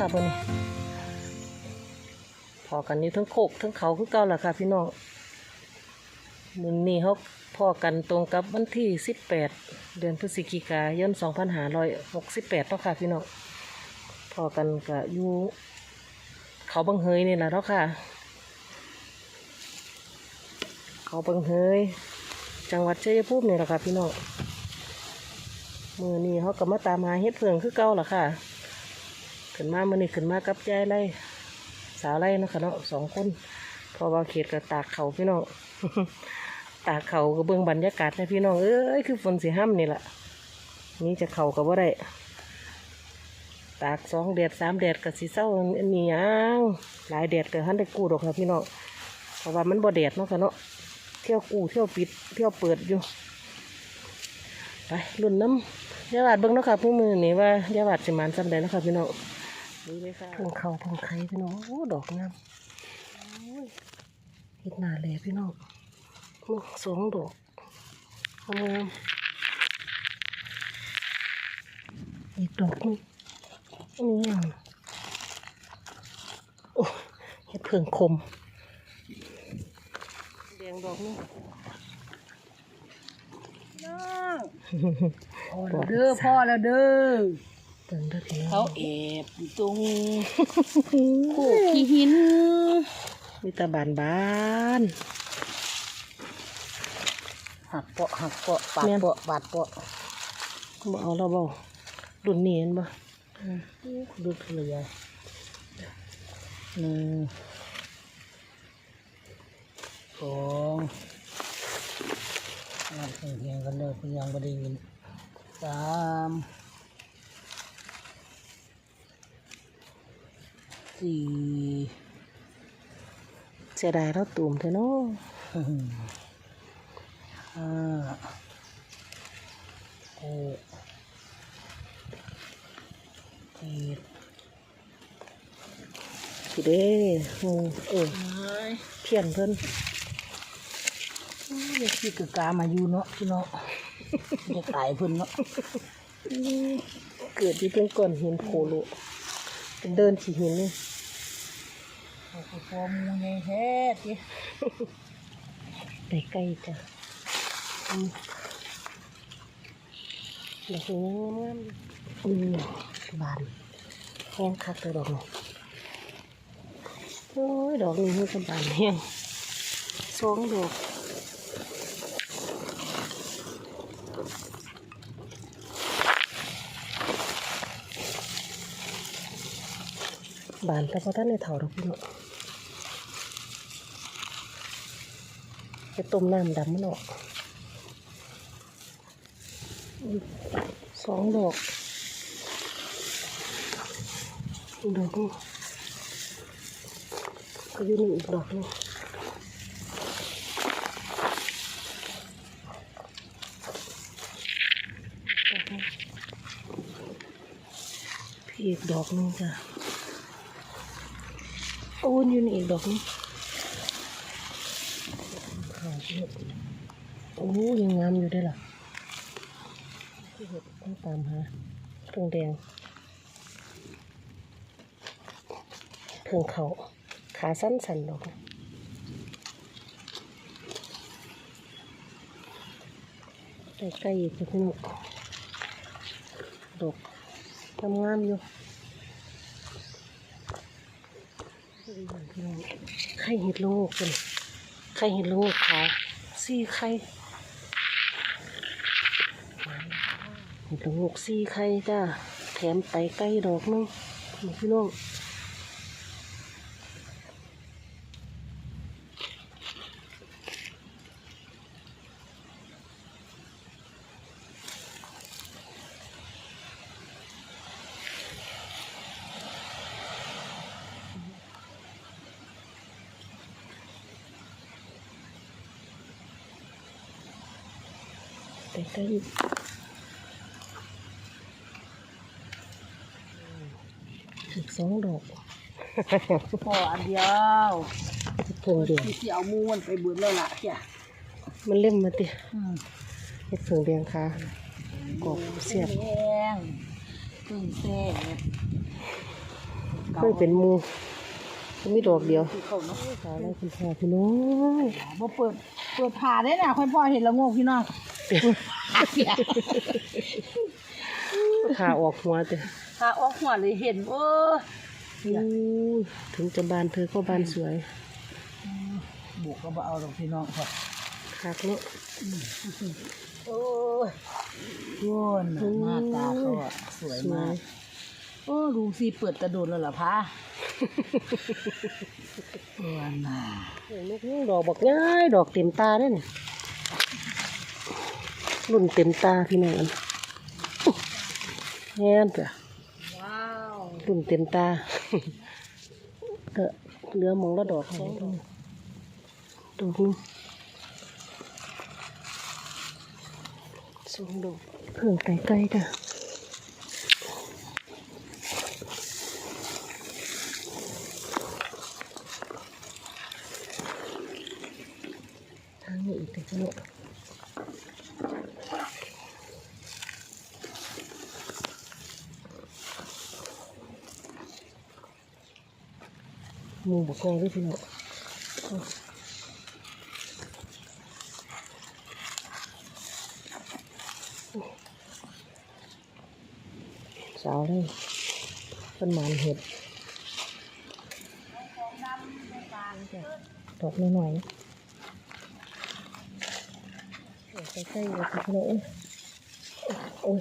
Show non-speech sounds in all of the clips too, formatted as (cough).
พาลุยคือเก่านะคะเพิ่นนี่พอกันอยู่ทั้งโคกทั้งเขาคือเก่าแหละค่ะพี่น้องมื้อนี้เขาพอกันตรงกับวันที่18เดือนพฤศจิกายน2568เนาะค่ะพี่น้องพอกันก็อยู่เขาบังเฮยนี่แหละเนาะค่ะ เขาบังเฮยจังหวัดชัยภูมินี่แหละค่ะพี่น้องมือนี้เขาก็มาตามหาเฮ็ดเผืองคือเก่าละค่ะ ขึ้นมามือนี้ขึ้นมากับยายไล่สาวไล่เนาะคะเนาะสองคนพอว่าเขตก็ตากเขาพี่น้องตากเขาก็เบิ่งบรรยากาศนะพี่น้องเอ้ยคือฝนสีห้ำนี่แหละนี่จะเขาก็บ่ได้ตากสองแดดสามแดดกับสีเศร้าอันนี้ยังหลายแดดก็หันได้กู้ดอกค่ะพี่น้องเพราะว่ามันบ่แดดเนาะค่ะเนาะเที่ยวกู้เที่ยวปิดเที่ยวเปิดอยู่ ไปรุ่นน้ำยาบาดเบิ้งเนาะค่ะผู้มือนี่ว่ายาบาดสิมานจำได้เนาะค่ะพี่น้อง ดูเลยค่ะเพิ่งเขาเพิ่งไข่พี่น้องโอ้ดอกงามโอ้ยเห็ดหนาแหล่พี่น้องมึงสองดอกงามอีกดอกหนึงอันนี้ยังโอ้เห็ดเพิ่งคมแดงดอกหนึงพอแล้วเด้อพ่อแล้วเด้อ เติมเด้อพี่น้เขาองแอบอยู่ตรงโขกขี้หินมีแตาบานบานหักเปาะหักเปาะปาดแม่นเปาะปาดเปาะบ่เอาเราบ่รุ่นนี้เห็นบ่ดูเถลยายหนึ่งสองงานเพียงๆกันเด้อเพียงบ่ได้ยินสาม สี่เสียดายเราตูมเถอะเนาะห้าหกเจ็ดพี่เด้อืมเออเพี้ยนเพิ่นเด็กที่กกามาอยู่เนาะพี่เนาะจะตายเพิ่นเนาะเกิดที่เพิ่นก่อนหินโคโลเป็นเดินขี่หินนี่ พอมูใหญ่แท้ทีไปใกล้จ้ะดอกนี้งามๆอืมบานแห้งคักเลยดอกนี้โอ้ยดอกนี้มันก็บานแห้งสองดอกบานแต่พอท่านในเถาดอกพี่น้อง จะต้มน้ำดำมันออกอีกสองดอกอีกดอกนึงก็อยู่นี่อีกดอกนึงพี่อีกดอกนึงจ้ะโอ้ยอยู่นี่อีกดอกนึง โอ้ยยังงามอยู่ได้อล่ะที่เห็ดต้องตามหาเพิ่งแดงเพิ่งเขาขาสั้นสันๆดอกใกล้ๆอีกพี่น้องดอกงามอยู่ไข่เห็ดละโงกเลย ไข่เห็นลูกเขาสี่ไข่เห็นลูกสี่ไข่จ้าแถมไตไก่ดอกนึงพี่น้อง ไตไก่อีกสองดอกพออันเดียวเพิ่งเดียวที่สิเอามูมันไปเบิดแล้วล่ะจ้ะมันเล่มมาติอืมเห็ดเพิ่งเดียงค่ะกรอบเสียบแดงพึ่งแซ่เนี่ยเคยเป็นหมูมีดอกเดียวคือเขาเนาะสาวอะไรคุณพ่อพี่น้องบ่เปิด เปิดผ่าได้น่ะค่อยพ่อเห็นและโงกพี่น้องเสีย ขาออกหัวเจ้ะผ่าออกหัวเลยเห็นโอ้อู้ถึงจะบานเธอก็บานสวยบุกก็บ่เอาดอกพี่น้องค่ะคักเนาะโอ้ยโว้นน่ะหน้าตาเขาอะสวยสวมาย ก โอ้ดูสิเปิดกระโดดแล้วเหรอพะว้นน่ะโอ้ยลูกนี่ดอกบอกง่ายดอกเต็มตาได้เนี่ย รุ่นเต็มตาพี่น้องอันแง่นจ้ะว้าวรุ่นเต็มตาก็เหลือหมองละดอกสองดอกดอกหนึงสองดอกเพิ่งไก่ไก่จ้ะทางนี้อีกแต่ก็เนาะห มูบกง่ายด้วยพี่น้องสาวเลยเป็นหมานเห็ดดอกน้อยๆนะใกล้ๆเลยพี่น้องโอ้ย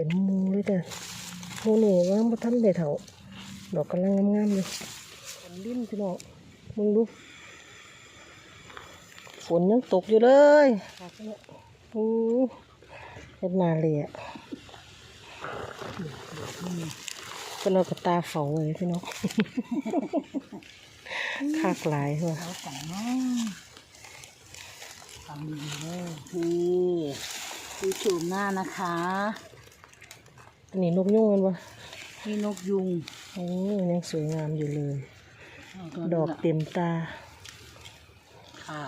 เป็นหมูเลยจ้ะหมูนี่ว่าบ่ทันได้เถาดอกกำลังงามๆเลยฝนลิ้นพี่น้องมึงดูฝนยังตกอยู่เลยโอ้เป็นนาเลยอะเป็นเรากระตาเฝ้าเลยพี่น้องคากหลายว่ะเอาสั่งเนาะทำดีเลยนี่ดูโฉมหน้านะคะ อันนี้นกยุ่งกันวะนี่นกยุงโอ้ยังสวยงามอยู่เลยเอาตัวดนี้อกล่ะเต็มตาค่ะ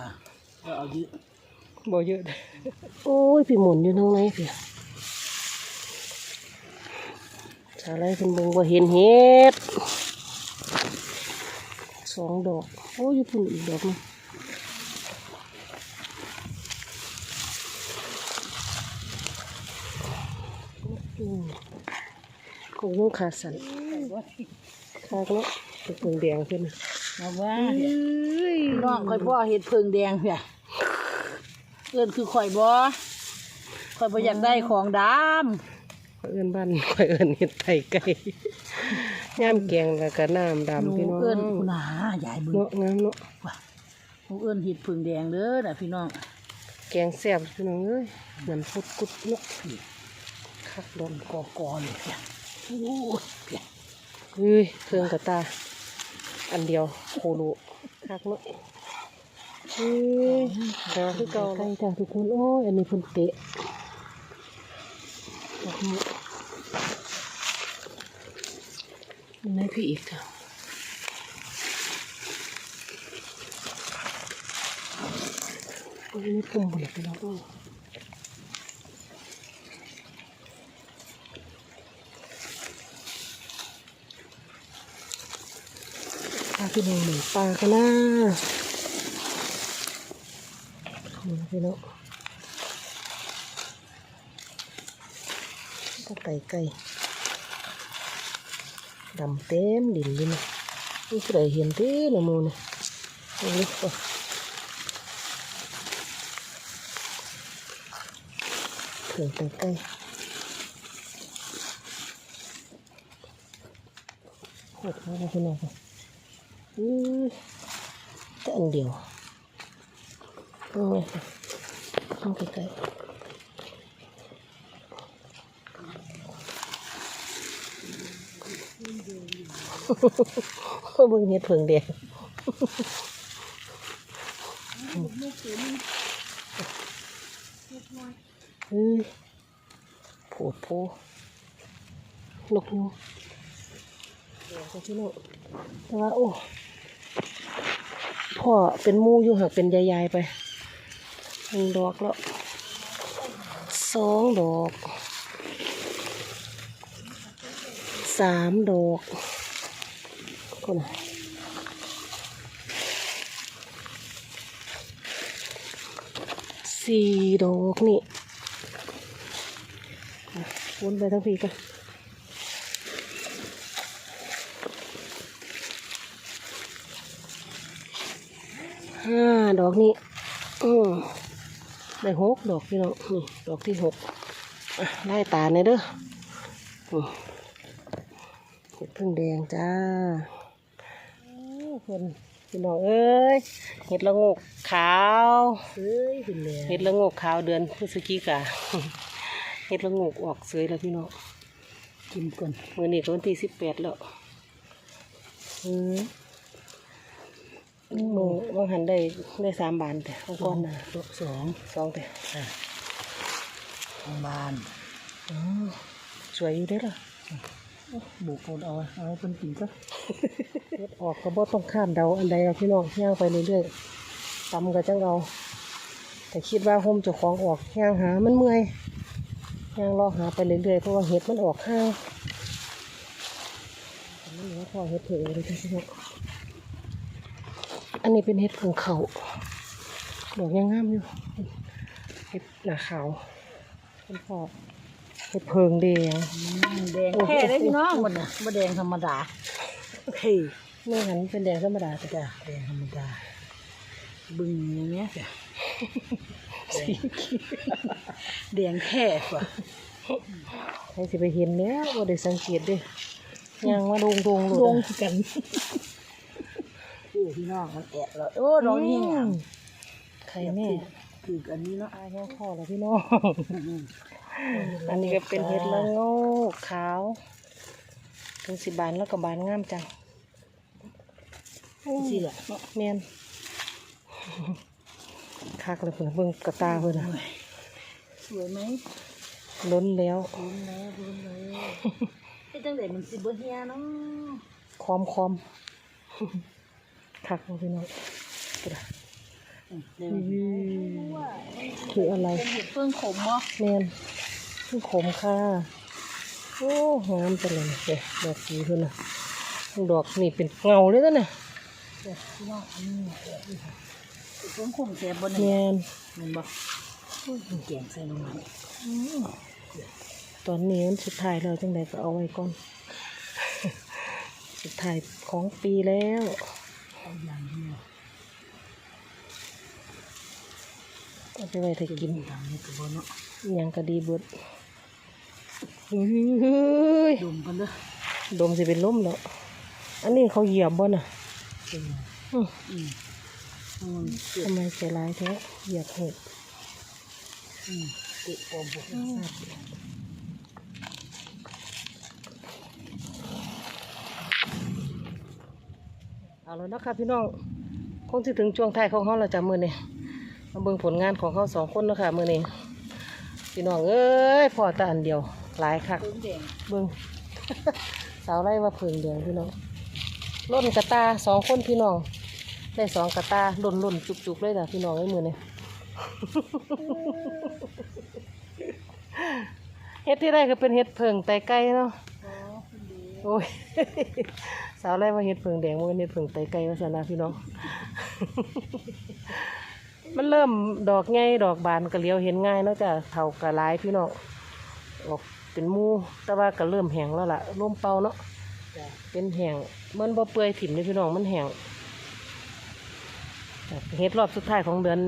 ก็เอาเยอะบ่เยอะเด้อโอ้ยพี่หมุนอยู่ตรงไหนพี่ชาวไรเป็นเบิ่งบ่เห็นเห็ดสองดอก โอ้ยอยู่พุ่นอีกดอกหนึง คงต้องขาสันขาดเนาะเป็นเปลืองแดงขึ้นนะมาว่าเอ้ยน้องค่อยพ่อเห็ดเพิงแดงเพียเอื้อนคือข่อยบ่ข่อยบ่อยากได้ของดข่อยเอิ้นบ้านข่อยเอิ้นเห็ดไทไก่ย่ามแกงแล้วก็น้ำำหดำนูพี่น้องเอื้อนคุณหายายเบึงเนาะงามเนาะหนูเอื้อนเห็ดเพิงแดงเด้อน่ะพี่น้อง แกงแซ่บพี่น้องเอ้ยเหมือนพุดกุดเนาะคักดอนกอกอเลยเพียโอ้ย เพียเฮ้ยเครื่องกระตา อันเดียวโคโลคักเนาะเฮ้ยหาคือเก่าใกล้จ้าทุกคนโอ้ยอันนี้เพิ่นเตะดอกนี้อันไหนพี่อีกอะโอ้ยนี่ปุ่มบุหรี่ไปแล้วเอ้ยปลา พี่น้องหมือนปลากันนะขอบคุณพี่น้องก็ไก่ไก่ดำเต็มดินเลยนะนี่ใคือได้เห็นเต้ละมูเนี่ยเอาลูกไปเถื่อนไก่ไก่หดมากเลยพี่น้อง อืมแต่อันเดียวเอาไงค่ะเข้าใกล้ๆเบิ่งเห็ดเผิงแดงเฮ้ยโผดโพนกยูง เดี๋ยวจะพี่น้องแต่ว่าโอ้พ่อเป็นมูอยู่หักเป็นยายๆไปหนึ่งดอกแล้วสองดอกสามดอกคนน่ะสี่ดอกนี่วนไปทั้งพีกัน ห้าดอกนี่อืมได้หกดอกพี่น้องนี่ดอกที่หกอะไล่ตาในอยเด้ออืมเห็ดพึ่งแดงจ้าโอ้เพิ่นพี่น้องเอ้ยเห็ดละโงกขาวเฮ้ยขึ้นแล้วเห็ดละโงกขาวเดือนพฤศจิกาเห็ดละโงกออกสวยแล้วพี่น้องกินก่อนมื่อนี้ก็วันที่สิบแปดแล้วอืม มือบางหันได้ได้สามบานแต่เอาก้อนนะดอกสองสองแต่ทางบ้านอ๋อสวยอยู่เด้อล่ะบุกเอาเอาเอาให้เพิ่นกินก็เฮ็ดออกก็บ่ต้องข้ามเดาอันใดเอาพี่น้องย่างไปเรื่อยๆตำก็จังเอา แต่คิดว่าโฮมเจ้าของออกย่างหามันเมื่อยย่างรอหาไปเรื่อยๆเพราะว่าเห็ดมันออกห้างแต่มันเหลือพอเห็ดเผือกเลยจ้ะพี่น้อง อันนี้เป็นเห็ดผงเขาดอกยังงามอยู่เห็ดหนาขาวเป็นพอเห็ดเพิงแดงอืมแดงแค่ได้พี่น้องมันน่ะบ่แดงธรรมดาเฮ้ยไม่หันเป็นแดงธรรมดาแต่จ้ะแดงธรรมดา บึงอย่างเงี้ยจ้ะสีเขียวแดงแค่กว่าใครสิไปเห็นแล้วบ่ได้สังเกตเด้ย่างว่าโดงโดงๆโลลดงอะกัน คือพี่น้องมันแอะแล้วโอ้ดอกนี่งามใครแน่คืออันนี้เนาะตายแห้งคอแล้วพี่น้องอันนี้ก็เป็นเห็ดละโงกขาวถึงสิบานแล้วก็บานงามจังสิล่ะเนาะเมียนคักเลยเพื่อนเบิ่งกระตาเพื่อนน่ะโอ้ยสวยไหมล้นแล้วรุนแล้วรุนแล้วไอ้จังไดมันสิบ่เฮียเนาะคอมคอม คักเลยพี่น้องกระดาอืมเดี๋ยวคืออะไรเป็นเห็ดเฟืองขมบ่เมียนคือขมค่ะโอ้งามจังเลยเนี่ยดอกสีเพื่อนน่ะดอกนี่เป็นเงาเลยนะเนี่ยเดี๋ยวพี่น้องอันนี้เห็ดเฟืองขมแซ่บบ่เมีเนี่ยยนแมันบ่อุ้ยมันแกงใส่ลงมาตอนนี้มันสุดท้ายแล้วจังใดก็เอาไว้ก่อน สุดท้ายของปีแล้ว เอาอย่างเดียวเอาไปไว้ถ้ากินทางนี้ก็บ่เนาะอิหยังก็ดีเบิดเฮ้ยดมกันเด้อดมสิเป็นลมแล้ว อันนี้เขาเหยียบบ่น่ะเป็นไงอื้ออืมอืมเกิดทำไมใจร้ายแท้เหยียบเห็ดอืมเกิดความบ่ทราบ เอาแล้วนะคะพี่น้องคงสิถึงช่วงท้ายของเขาแล้วจ้ะมื้อนี้มาเบิ่งผลงานของเขาสองคนเนาะคะมื้อนี้พี่น้องเอ้ยพอแต่อันเดียวหลายคักเพิ่งแดงเบิ่งสาวไร่ว่าเพิงเดียงพี่น้องล่นกระตาสองคนพี่น้องได้สองกระตาหล่นล่นจุกจุกๆเลยจ้ะพี่น้องไอ้มือนี่เฮ็ดที่ได้ก็เป็นเฮ็ดเพิงไตไก่เนาะอ๋อเพิ่งดีโอ้ย สาวไร่ว่าเฮ็ดเพิงแดงมันเฮ็ดเพิงไตไก่ว่าสนะพี่น้อง มันเริ่มดอกไงดอกบานก็เลี้ยวเห็นง่ายเนาะจ้ะเท่ากระลายพี่น้องออกเป็นหมูแต่ว่าก็เริ่มแห้งแล้วล่ะร่มเป่าเนาะจ้ะเป็นแห้งมันบ่เปื่อยถิ่มเลยพี่น้องมันแห้งจ้ะเฮ็ดรอบสุดท้ายของเดือน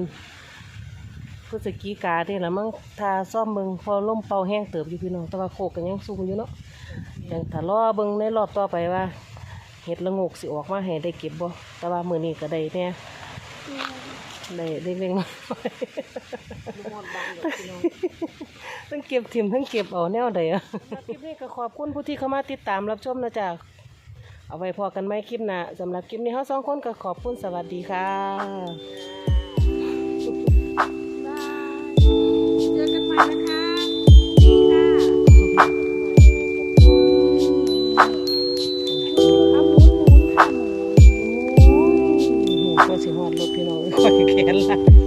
พฤศจิกาที่ละมั้งทาซ่อมเบิงพอล่มเป่าแห้งเติบอยู่พี่น้องแต่ว่าโคกกันยังสูงอยู่เนาะยังถ้ารอเบิงในรอบต่อไปว่า เห็ดละโงกสิออกมาให้ได้เก็บบ่แต่ว่ามื้อนี้ก็ได้แน่ได้ได้เล็งมาลูกมอดบางดอกพี่น้องทั้งเก็บถิ่มทั้งเก็บเอาแนวใดอะคลิปนี้ก็ขอบคุณผู้ที่เข้ามาติดตามรับชมนะจ๊ะเอาไว้พอกันไหมคลิปหน้าสำหรับคลิปนี้เราสองคนก็ขอบคุณสวัสดีค่ะจ้า (laughs) Porque la...